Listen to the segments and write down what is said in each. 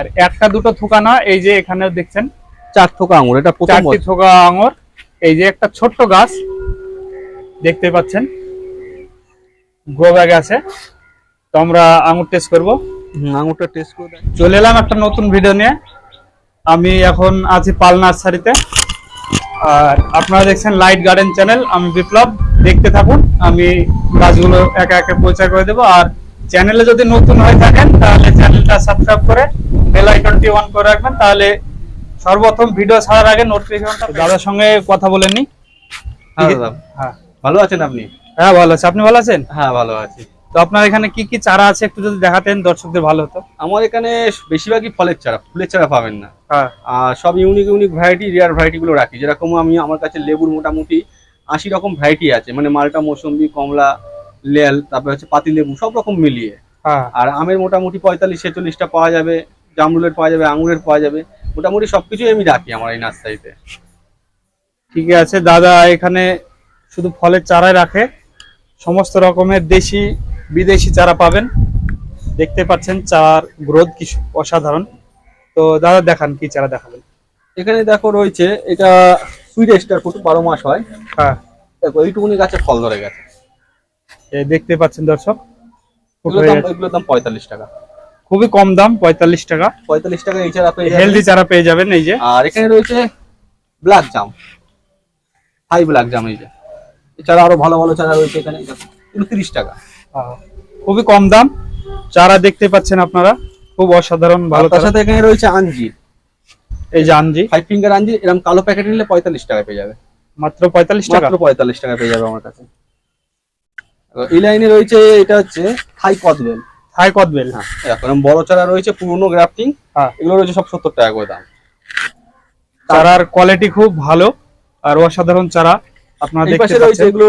আর একটা দুটো থোকা না এই যে এখানে দেখছেন চার থোকা আঙুর এটা প্রথম চারটি থোকা আঙর এই যে একটা ছোট্ট গাছ দেখতে পাচ্ছেন গ্রো ব্যাগ আছে তো আমরা আঙুর টেস্ট করব। আঙুরটা টেস্ট করে চলে এলাম একটা নতুন ভিডিও নিয়ে। আমি এখন আছি পাল নার্সারিতে আর আপনারা দেখছেন লাইট গার্ডেন চ্যানেল আমি বিপ্লব। দেখতে থাকুন আমি গাছগুলো একে একে পরিচয় করে দেবো। আর চ্যানেলে যদি নতুন হয়ে থাকেন তাহলে চ্যানেলটা সাবস্ক্রাইব করে বেল আইকনটি অন করে রাখবেন। তাহলে সর্বপ্রথম ভিডিও ছাড়ার আগে নোটিফিকেশনটা দাদার সঙ্গে কথা বলে নি। হ্যাঁ হ্যাঁ। ভালো আছেন আপনি? হ্যাঁ ভালো আছে। আপনি ভালো আছেন? হ্যাঁ ভালো আছি। তো আপনার এখানে কি কি চারা আছে? একটু যদি দেখাতেন দর্শকদের ভালো হতো। আমার এখানে বেশিরভাগই ফলের চারা ফুলের চারা পাবেন না। হ্যাঁ। আর সব unique unique variety rare variety গুলো রাখি। যেরকম আমি আমার কাছে লেবুর মোটামুটি আশি রকম ভ্যারাইটি আছে। মানে মালটা মৌসুম্বি কমলা লেল তারপরে হচ্ছে পাতি লেবু সব রকম মিলিয়ে। হ্যাঁ। আর আমের মোটামুটি পঁয়তাল্লিশ ছেচল্লিশটা পাওয়া যাবে জামরুলের পাওয়া যাবে আঙুরের পাওয়া যাবে। মোটামুটি সবকিছুই আমি রাখি আমার এই নার্সারিতে। ঠিক আছে দাদা এখানে শুধু ফলের চারাই রাখে সমস্ত রকমের দেশি বিদেশি চারা পাবেন। দেখতে পাচ্ছেন চারার গ্রোথ কি সু- অসাধারণ। তো দাদা দেখান কি চারা দেখাবেন। এখানে দেখো রয়েছে এটা সুইট স্টার ফুট বারো মাস হয়। হ্যাঁ। দেখো এইটুকুনি গাছে ফল ধরে গেছে। দেখতে পাচ্ছেন দর্শক? এগুলোর দাম পঁয়তাল্লিশ টাকা। খুবই কম দাম পঁয়তাল্লিশ টাকা। পঁয়তাল্লিশ টাকা এই চারা পেয়ে হেলদি চারা পেয়ে যাবেন এই যে। আর এখানে রয়েছে ব্ল্যাক জাম। হাই ব্ল্যাক জাম এই যে। এছাড়া আরও ভালো ভালো চারা রয়েছে এখানে। উনত্রিশ টাকা। খুবই কম দাম। চারা দেখতে পাচ্ছেন আপনারা। খুব অসাধারণ ভালো তার সাথে এখানে রয়েছে আঞ্জির এই যে আঞ্জি। ফাইভ ফিঙ্গার আঞ্জি এরকম কালো প্যাকেট নিলে পঁয়তাল্লিশ টাকা পেয়ে যাবে। মাত্র পঁয়তাল্লিশ টাকা? মাত্র পঁয়তাল্লিশ টাকা পেয়ে যাবে আমার কাছে। এই লাইনে রয়েছে এটা হচ্ছে থাই কদবেল হাই কদবেল হ্যাঁ এখন বড় চারা রয়েছে পুরনো গ্রাফটিং। হ্যাঁ। এগুলো রয়েছে সব সত্তর টাকা করে দাম। চারার কোয়ালিটি খুব ভালো আর অসাধারণ চারা আপনারা দেখতে রয়েছে পাচ্ছেন। এগুলো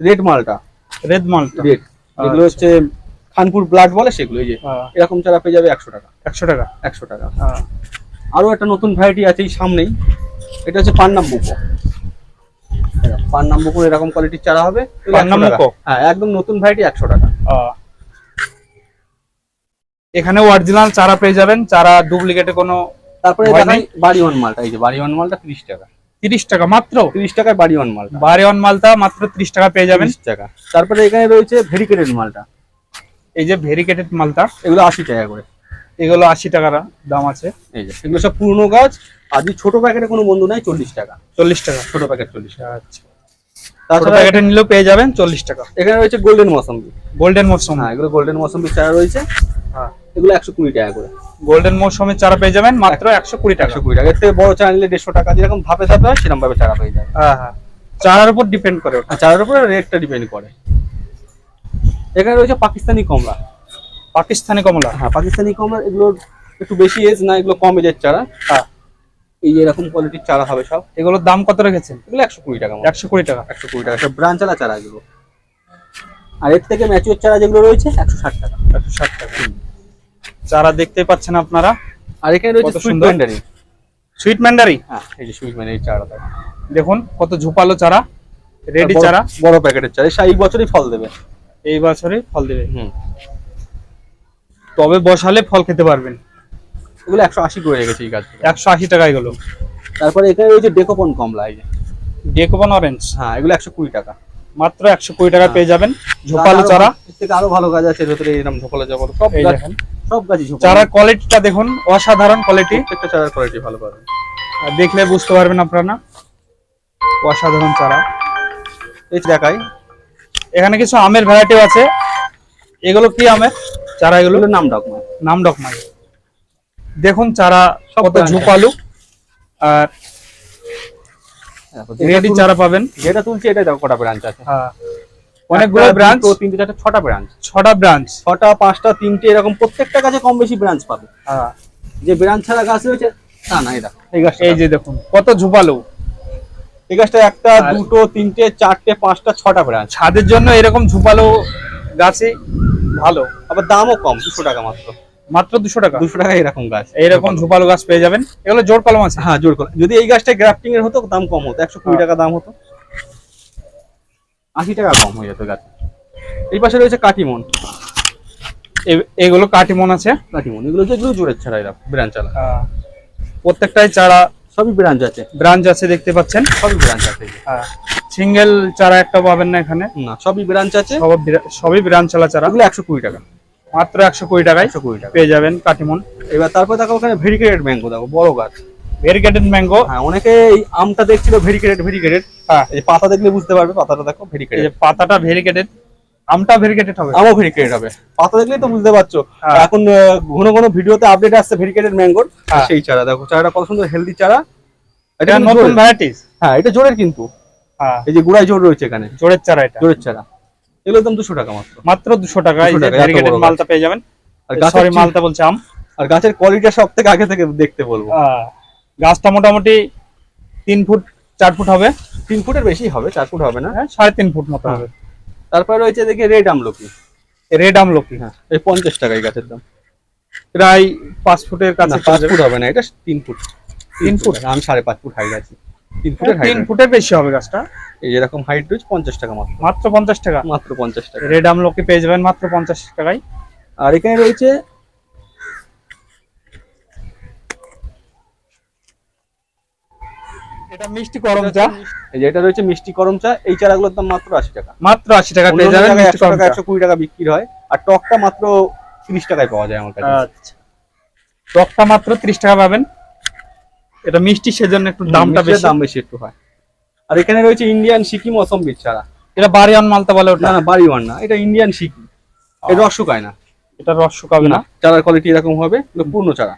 রেড মালটা। রেড মাল রেড এগুলো হচ্ছে খানপুর ব্লাড বলে সেগুলো এই যে এরকম চারা পেয়ে যাবে একশো টাকা। একশো টাকা। একশো টাকা। আহ, আরও একটা নতুন ভ্যারাইটি আছে এই সামনেই। এটা হচ্ছে পান্নাম বুকো পান্নাম বুকো এরকম কোয়ালিটির চারা হবে এগুলো 100 পান্নাম টাকা। বুকো? হ্যাঁ একদম নতুন ভ্যারাইটি একশো টাকা। এখানে অরিজিনাল চারা পেয়ে যাবেন চারা ডুপ্লিকেটে কোনো তারপরে ভয় বাড়ি ওয়ান মালটা এই যে বাড়ি ওয়ান মালটা তিরিশ টাকা। তিরিশ টাকা মাত্র? তিরিশ টাকায় বাড়ি ওয়ান মালটা অন মালটা মাত্র ত্রিশ টাকা পেয়ে যাবেন। টাকা। তারপরে এখানে রয়েছে ভেরিকেটেড মালটা এই যে ভেরিকেটেড মালটা এগুলো আশি টাকা করে। এগুলো আশি টাকার দাম আছে। এই যে এগুলো সব পুরনো গাছ আর যদি ছোট প্যাকেটে কোনো বন্ধু নাই চল্লিশ টাকা। চল্লিশ টাকা। ছোট প্যাকেট চল্লিশ টাকা। আচ্ছা। ছোট তাছাড়া প্যাকেটে নিলেও পেয়ে যাবেন চল্লিশ টাকা। এখানে রয়েছে গোল্ডেন মৌসম্বি গোল্ডেন মৌসুম হ্যাঁ এগুলো গোল্ডেন মৌসম্বি চারা রয়েছে। হ্যাঁ। এগুলো একশো কুড়ি টাকা করে। গোল্ডেন মৌসুমের চারা পেয়ে যাবেন মাত্র একশো কুড়ি টাকা। একশো কুড়ি টাকা। এর থেকে বড় চারা নিলে দেড়শো টাকা। যেরকম ধাপে ধাপে হয় সেরকম ভাবে চারা পেয়ে যায় হ্যাঁ হ্যাঁ। চারার উপর ডিপেন্ড করে ওটা। চারার উপরে রেটটা ডিপেন্ড করে। এখানে রয়েছে পাকিস্তানি কমলা। পাকিস্তানি কমলা? হ্যাঁ পাকিস্তানি কমলা এগুলোর একটু বেশি এজ না এগুলো কম এজের চারা। হ্যাঁ। এই এরকম কোয়ালিটির চারা হবে সব এগুলোর দাম কত রেখেছেন? এগুলো একশো কুড়ি টাকা একশো কুড়ি টাকা। একশো কুড়ি টাকা। সব ব্রাঞ্চ চালা চারা এগুলো। আর এর থেকে ম্যাচিওর চারা যেগুলো রয়েছে একশো ষাট টাকা। একশো ষাট টাকা। চারা দেখতে পাচ্ছেন আপনারা? আর এখানে রয়েছে সুইট। ম্যান্ডারি সুইট ম্যান্ডারি হ্যাঁ এই যে সুইট ম্যান্ডারি চারাটা দেখুন কত ঝোপালো চারা রেডি চারা। বড় প্যাকেটের চারা। এই বছরই ফল দেবে। এই বছরে ফল দেবে। হুম। তবে বসালে ফল খেতে পারবেন। এগুলো একশো আশি করে রেখেছে এই গাছ একশো আশি টাকা এগুলো। তারপরে এখানে ওই যে ডেকোপন কমলা এই যে। Dekopon orange. হ্যাঁ এগুলো একশো কুড়ি টাকা। মাত্র একশো কুড়ি টাকা পেয়ে যাবেন। ঝোপালো চারা। এর থেকে আরও ভালো গাছ আছে ভেতরে এরকম ঝোপালো ঝোপালো। সব গাছ দেখেন। সব গাছই চারার কোয়ালিটিটা দেখুন অসাধারণ কোয়ালিটি প্রত্যেকটা চারার কোয়ালিটি ভালো পাবেন। দেখলে বুঝতে পারবেন আপনারা। অসাধারণ চারা। এই দেখাই। এখানে কিছু আমের ভ্যারাইটিও আছে। এগুলো কি আমের? চারা এগুলো? নাম ডাক নয় নাম ডকমাই দেখুন চারা কত ঝোপালু। আর রেডি চারা পাবেন। যেটা তুলছি এটা দেখো কটা ব্রাঞ্চ আছে। হ্যাঁ। অনেকগুলো ব্রাঞ্চ দুটো, তিনটে চারটে ছটা ব্রাঞ্চ ছটা ব্রাঞ্চ ছটা পাঁচটা তিনটে এরকম প্রত্যেকটা গাছে কম বেশি ব্রাঞ্চ পাবে। হ্যাঁ। যে ব্রাঞ্চ ছাড়া গাছ রয়েছে না না দেখো। এই গাছটা। এই যে দেখুন কত ঝোপালু। এই গাছটা একটা দুটো তিনটে চারটে পাঁচটা ছটা ব্রাঞ্চ ছাদের জন্য এরকম ঝোপালু গাছই ভালো। আবার দামও কম দুশো টাকা মাত্র। মাত্র দুশো টাকা। দুশো টাকা এরকম গাছ। এইরকম ঝোপালু গাছ পেয়ে যাবেন। এগুলো জোর কলম আছে? হ্যাঁ জোর করে যদি এই গাছটা গ্রাফটিং এর হতো দাম কম হতো। একশো কুড়ি হ্যাঁ। টাকা দাম হতো। আশি টাকা কম হয়ে যেত গাছ। এই পাশে রয়েছে কাটিমন। এগুলো কাটিমন আছে। কাটিমন। এগুলো যেগুলো জোরের ছাড়া এরা ব্রাঞ্চ চালা আহ, প্রত্যেকটাই চারা সবই ব্রাঞ্চ আছে। ব্রাঞ্চ আছে দেখতে পাচ্ছেন। সবই ব্রাঞ্চ আছে। সিঙ্গেল চারা একটা পাবেন না এখানে। না সবই ব্রাঞ্চ আছে। সবই ব্রাঞ্চ চালা চারা। এগুলো একশো কুড়ি টাকা। মাত্র একশো কুড়ি টাকায় একশো কুড়ি টাকা পেয়ে যাবেন কাটিমন। এবার তারপর দেখো ওখানে ভেরিকেটেড ম্যাঙ্গো দেখো বড় গাছ। Variegated mango? হ্যাঁ অনেকে এই আমটা দেখছিল ভেরিকেটেড ভেরিকেটেড। হ্যাঁ। এই পাতা দেখলে বুঝতে পারবে পাতাটা দেখো ভেরিকেটেড। পাতাটা ভেরিকেটেড আমটা ভেরিকেটেড হবে? আমও ভেরিকেটেড হবে। পাতা দেখলেই তো বুঝতে পারছ। হ্যাঁ। এখন ঘন ঘন ভিডিওতে আপডেট আসছে ভেরিকেটেড ম্যাঙ্গোর হ্যাঁ। সেই চারা। দেখো চারাটা কত সুন্দর হেলদি চারা। এটা নতুন ভ্যারাইটিস হ্যাঁ এটা জোরের কিন্তু। হ্যাঁ। এই যে গুড়াই জোর রয়েছে এখানে। জোরের চারা এটা। জোরের চারা। এগুলোর দাম দুশো টাকা মাত্র। মাত্র দুশো টাকা এই 200 যে টাকা, এত ভেরিকেটেড বড় গাছ। মালটা পেয়ে যাবেন। আর সরি মালটা বলছে আম। আর গাছের কোয়ালিটি সব থেকে আগে থেকে দেখতে বলব। গাছটা মোটামুটি তিন ফুট চার ফুট হবে। তিন ফুটের বেশি হবে চার ফুট হবে না? হ্যাঁ সাড়ে তিন ফুট মতো হবে। তারপরে রয়েছে দেখি রেড আমলকি রেড আমলকি হ্যাঁ এই পঞ্চাশ টাকা এই গাছের দাম। প্রায় পাঁচ ফুটের কাছে পাঁচ ফুট হবে না এটা তিন ফুট। তিন ফুট আমি সাড়ে পাঁচ ফুট হাইট আছি। তিন ফুটের তিন ফুটের বেশি হবে গাছটা? এই হাইট রয়েছে পঞ্চাশ টাকা মাত্র। মাত্র পঞ্চাশ টাকা? মাত্র পঞ্চাশ টাকা। রেড আমলকি পেয়ে যাবেন মাত্র পঞ্চাশ টাকায়। আর এখানে রয়েছে এটা মিষ্টি করম চা। এই এটা রয়েছে মিষ্টি করম চা। এই চারাগুলোর দাম মাত্র আশি টাকা। মাত্র আশি টাকা পেয়ে যাবেন একশো টাকা একশো কুড়ি টাকা বিক্রি হয়। আর টকটা মাত্র তিরিশ টাকায় পাওয়া যায় আমার কাছে। আচ্ছা। টকটা মাত্র ত্রিশ টাকা পাবেন। এটা মিষ্টি সেজন্য একটু দামটা বেশি। দাম বেশি একটু হয়। আর এখানে রয়েছে ইন্ডিয়ান সিকিম অসম্বির চারা এটা বাড়িয়ান মালতা বলে ওটা। না না বাড়ি ওয়ান না এটা ইন্ডিয়ান সিকিম। এর রস শুকায় না। এটা রস শুকাবে না। চারার কোয়ালিটি এরকম হবে পূর্ণ চারা।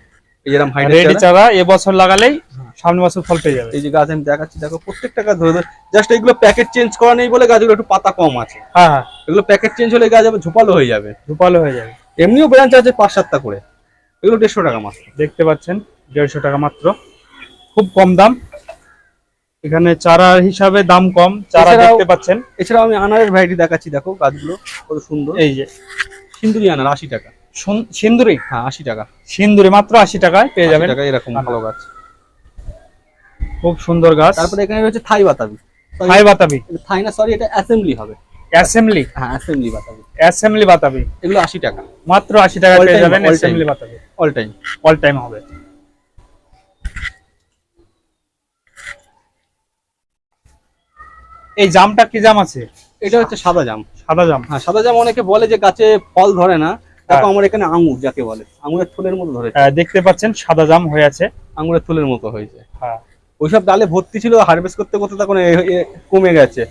এই যেরকম হাইট রেডি চারা। এবছর লাগালেই সামনে বছর ফল পেয়ে যাবে। এই যে গাছ আমি দেখাচ্ছি দেখো প্রত্যেকটা গাছ ধরে ধরে জাস্ট এগুলো প্যাকেট চেঞ্জ করা নেই বলে গাছগুলো একটু পাতা কম আছে। হ্যাঁ হ্যাঁ। এগুলো প্যাকেট চেঞ্জ হলে গাছ আবার ঝোপালো হয়ে যাবে। রূপালো হয়ে যাবে। এমনিও ব্রাঞ্চ আছে পাঁচ সাতটা করে। এগুলো দেড়শো টাকা মাত্র। দেখতে পাচ্ছেন দেড়শো টাকা মাত্র। খুব কম দাম। এখানে চারা হিসাবে দাম কম চারা দেখতে পাচ্ছেন। এছাড়াও আমি আনারের ভ্যারাইটি দেখাচ্ছি দেখো গাছগুলো কত সুন্দর। এই যে। সিন্দুরি আনার আশি টাকা। সুন- সিন্দুরি? হ্যাঁ আশি টাকা। সিন্দুরি মাত্র আশি টাকায় পেয়ে যাবেন। এরকম ভালো গাছ। খুব সুন্দর গাছ। তারপরে এখানে রয়েছে থাই বাতাবি। হাই বাতাবি। থাই না সরি এটা অ্যাসেম্বলি হবে। অ্যাসেম্বলি হ্যাঁ অ্যাসেম্বলি বাতাবি। অ্যাসেম্বলি বাতাবি। এগুলো আশি টাকা। মাত্র আশি টাকা পেয়ে যাবেন অ্যাসেম্বলি বাতাবি। অল টাইম অল টাইম হবে। এই জামটা কি জাম আছে? এটা হচ্ছে সাদা জাম। সাদা জাম। হ্যাঁ সাদা জাম অনেকে বলে যে গাছে ফল ধরে না। দেখো হ্যাঁ। আমার এখানে আঙুর যাকে বলে। আঙুরের থলের মতো ধরে আহ, দেখতে পাচ্ছেন সাদা জাম হয়ে আছে। আঙুরের থলের মতো হয়েছে। হ্যাঁ। ওইসব ডালে ভর্তি ছিল হারভেস্ট করতে করতে তখন কমে গেছে।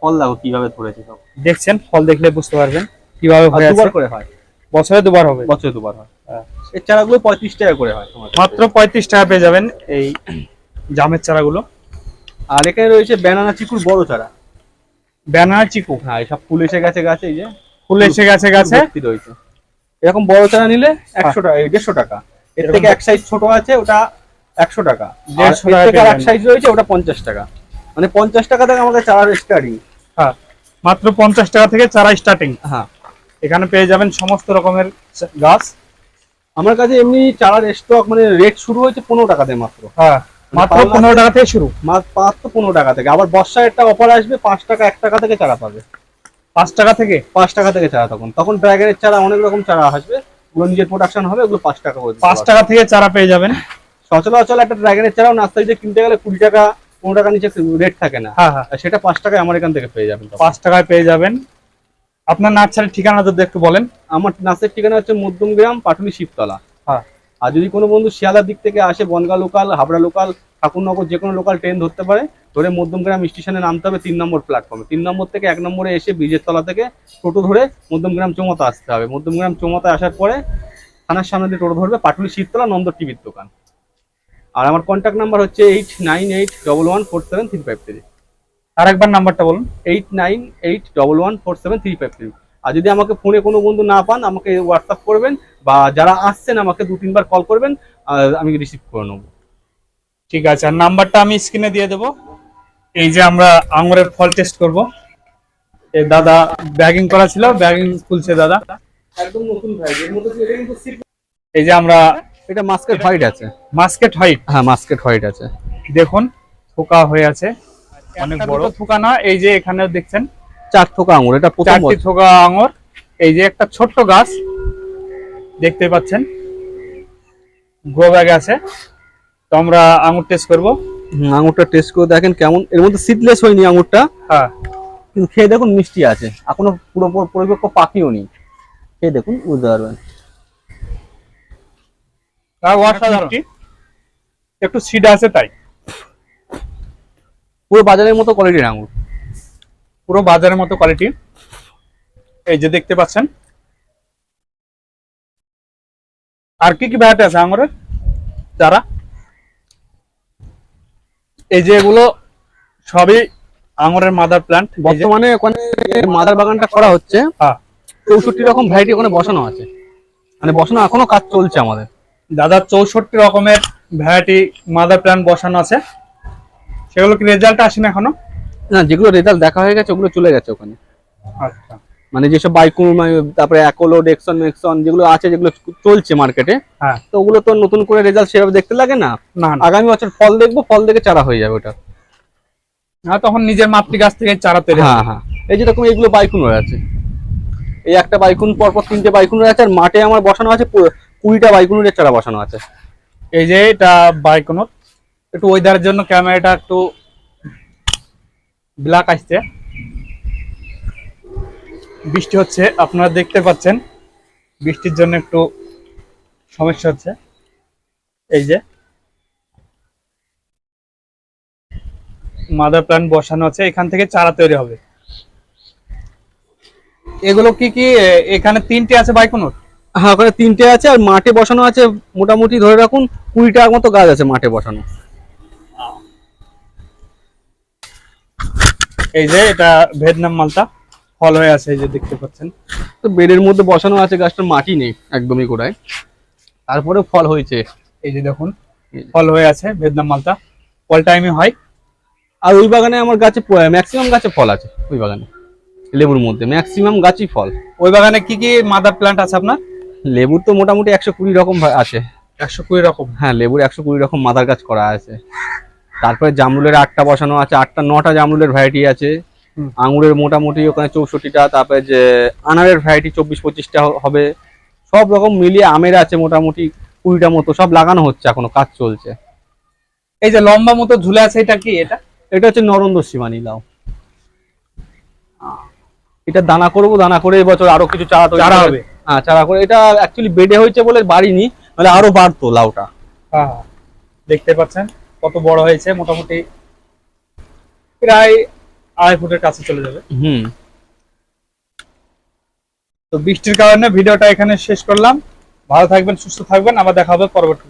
ফল দেখো কীভাবে ধরেছে সব। দেখছেন ফল দেখলে বুঝতে পারবেন কীভাবে হয়ে দুবার করে হয়। বছরে দুবার হবে। বছরে দুবার হয়। হ্যাঁ। এর চারাগুলো পঁয়ত্রিশ টাকা করে হয় মাত্র পঁয়ত্রিশ টাকা পেয়ে যাবেন এই জামের চারাগুলো। আর এখানে রয়েছে ব্যানানা চিকুর বড় চারা। ব্যানানা চিকু? হ্যাঁ সব ফুল এসে গেছে গাছে এই যে। ফুল এসে গেছে গাছে। রয়েছে। এরকম বড় চারা নিলে একশো টাকা দেড়শো টাকা। এর থেকে এক সাইজ ছোট আছে ওটা একশো টাকা। দেড়শো টাকা এক সাইজ রয়েছে ওটা পঞ্চাশ টাকা। মানে পঞ্চাশ টাকা থেকে আমাদের চারা স্টার্টিং হ্যাঁ মাত্র পঞ্চাশ টাকা থেকে চারা স্টার্টিং হ্যাঁ। এখানে পেয়ে যাবেন সমস্ত রকমের গাছ। আমার কাছে এমনি চারার স্টক মানে রেট শুরু হয়েছে পনেরো টাকা টাকাতে মাত্র। হ্যাঁ। মাত্র পাল্লা- পনেরো টাকা থেকে শুরু। মাত্র পনেরো টাকা থেকে। আবার বর্ষায় একটা অফার আসবে পাঁচ টাকা এক টাকা থেকে চারা পাবে। পাঁচ টাকা থেকে? পাঁচ টাকা থেকে চারা তখন। তখন ড্রাগনের চারা অনেক রকম চারা আসবে। ওগুলো নিজের প্রোডাকশন হবে ওগুলো পাঁচ টাকা করে পাঁচ টাকা থেকে চারা পেয়ে যাবেন। সচরাচর একটা ড্রাগনের চারাও নার্সারিতে কিনতে গেলে কুড়ি টাকা পনেরো টাকা নিচে রেট থাকে না। হ্যাঁ হ্যাঁ। সেটা পাঁচ টাকায় আমার এখান থেকে পেয়ে যাবেন পাঁচ টাকায় পেয়ে যাবেন। আপনার নার্সারির ঠিকানা যদি একটু বলেন। আমার নার্সের ঠিকানা হচ্ছে মধ্যমগ্রাম পাটুলি শিবতলা। আর যদি কোনো বন্ধু শিয়ালার দিক থেকে আসে বনগা লোকাল হাবড়া লোকাল ঠাকুরনগর যে কোনো লোকাল ট্রেন ধরতে পারে ধরে মধ্যমগ্রাম স্টেশনে নামতে হবে তিন নম্বর প্ল্যাটফর্মে তিন নম্বর থেকে এক নম্বরে এসে ব্রিজের তলা থেকে টোটো ধরে মধ্যমগ্রাম চৌমাথা আসতে হবে। মধ্যমগ্রাম চৌমাথায় আসার পরে থানার সামনে দিয়ে টোটো ধরবে পাটুলি শিবতলা নন্দ টিভির দোকান। আর আমার কন্ট্যাক্ট নাম্বার হচ্ছে eight nine eight double one four seven three five three আর একবার নাম্বারটা বলুন। Eight nine eight double one four seven three five three আর যদি আমাকে ফোনে কোনো বন্ধু না পান আমাকে হোয়াটসঅ্যাপ করবেন বা যারা আসছেন আমাকে দু তিনবার কল করবেন আমি রিসিভ করে নেব। ঠিক আছে আর নাম্বারটা আমি স্ক্রিনে দিয়ে দেবো। এই যে আমরা আঙুরের ফল টেস্ট করব। এই দাদা ব্যাগিং করা ছিল ব্যাগিং খুলছে দাদা। একদম নতুন ভাই এর মধ্যে এটা কিন্তু এই যে আমরা এটা মাস্কেট হোয়াইট আছে। মাস্কেট হোয়াইট হ্যাঁ মাস্কেট হোয়াইট আছে। দেখুন থোকা হয়ে আছে। অনেক বড়। থোকা না এই যে এখানে দেখছেন। চার থোকা আঙুর এটা প্রথম চারটি থোকা আঙুর এই যে একটা ছোট্ট গাছ দেখতে পাচ্ছেন গ্রো ব্যাগে আছে। তো আমরা আঙুর টেস্ট করব। হুম, আঙুরটা টেস্ট করে দেখেন কেমন এর মধ্যে সিডলেস হয়নি আঙুরটা। হ্যাঁ। কিন্তু খেয়ে দেখুন মিষ্টি আছে এখনও পুরো পুরো- পরিপক্ক পাকিও নি খেয়ে দেখুন বুঝতে পারবেন। একটু সিড আছে তাই। পুরো বাজারের মতো কোয়ালিটির আঙুর। পুরো বাজারের মতো কোয়ালিটি এই যে দেখতে পাচ্ছেন। আর কি কি ভ্যারাইটি আছে আঙুরের যারা? এই যে এগুলো সবই আঙুরের মাদার প্ল্যান্ট বর্তমানে ওখানে মাদার বাগানটা করা হচ্ছে। হ্যাঁ। চৌষট্টি রকম ভ্যারাইটি ওখানে বসানো আছে। মানে বসানো এখনও কাজ চলছে আমাদের। দাদা চৌষট্টি রকমের ভ্যারাইটি মাদার প্ল্যান্ট বসানো আছে। সেগুলো কি রেজাল্ট আসেনি এখনও? না যেগুলো রেজাল্ট দেখা হয়ে গেছে ওগুলো চলে গেছে ওখানে। আচ্ছা। মানে যেসব বাইকুর তারপরে অ্যাকোলো ডেক্সন মেক্সন যেগুলো আছে যেগুলো চলছে মার্কেটে হ্যাঁ। তো ওগুলো তো নতুন করে রেজাল্ট সেভাবে দেখতে লাগে না? আগামী বছর ফল দেখব ফল দেখে চারা হয়ে যাবে ওটা। হ্যাঁ, তখন নিজের মাতৃ গাছ থেকে চারা তৈরি হ্যাঁ হ্যাঁ। এই যেরকম এগুলো বাইকুন হয়ে আছে। এই একটা বাইকুন পরপর তিনটে বাইকুন আছে আর মাঠে আমার বসানো আছে কুড়িটা বাইকুনের চারা বসানো আছে। এই যে এটা বাইকোনোর একটু ওয়েদারের জন্য ক্যামেরাটা একটু ব্ল্যাক আসছে। বৃষ্টি হচ্ছে, আপনারা দেখতে পাচ্ছেন। বৃষ্টির জন্য একটু সমস্যা হচ্ছে। এই যে। মাদার প্ল্যান্ট বসানো আছে, এখান থেকে চারা তৈরি হবে। এগুলো কি কি এখানে তিনটে আছে বাইকোনোর? হ্যাঁ ওখানে তিনটে আছে, আর মাঠে বসানো আছে মোটামুটি ধরে রাখুন কুড়িটার মতো গাছ আছে মাঠে বসানো। এই যে এটা ভিয়েতনাম মালটা। ফল হয়ে আছে এই যে দেখতে পাচ্ছেন। তো বেডের মধ্যে বসানো আছে গাছটার মাটি নেই একদমই গোড়ায়। তারপরে ফল হয়েছে। এই যে দেখুন ফল হয়ে আছে ভিয়েতনাম মালটা। অল টাইমে হয়। আর ওই বাগানে আমার গাছে ম্যাক্সিমাম গাছে ফল আছে ওই বাগানে। লেবুর মধ্যে ম্যাক্সিমাম গাছই ফল। ওই বাগানে কি কি মাদার প্ল্যান্ট আছে আপনার? লেবুর তো মোটামুটি একশো কুড়ি রকম আছে একশো কুড়ি রকম। হ্যাঁ লেবুর একশো কুড়ি রকম মাদার গাছ করা আছে। তারপরে জামরুলের আটটা বসানো আছে আটটা নটা জামরুলের ভ্যারাইটি আছে। আঙুরের মোটামুটি ওখানে চৌষট্টিটা তারপরে যে আনারের ভ্যারাইটি চব্বিশ পঁচিশটা হবে। সব রকম মিলিয়ে আমের আছে মোটামুটি কুড়িটা মতো সব লাগানো হচ্ছে এখনও কাজ চলছে। এই যে লম্বা মতো ঝুলে আছে এটা কি এটা? এটা হচ্ছে নরন্দ সীমানি লাউ। এটা দানা করব দানা করে এবছর আরও কিছু চারা তৈরি চারা হবে। হ্যাঁ চারা করে। এটা অ্যাকচুয়ালি বেডে হয়েছে বলে বাড়িনি মানে আরও বাড়তো লাউটা। হ্যাঁ। দেখতে পাচ্ছেন? কত বড় হয়েছে মোটামুটি প্রায় আড়াই ফুটের কাছে চলে যাবে। হুম। তো বৃষ্টির কারণে ভিডিওটা এখানে শেষ করলাম। ভালো থাকবেন সুস্থ থাকবেন আবার দেখা হবে পরবর্তী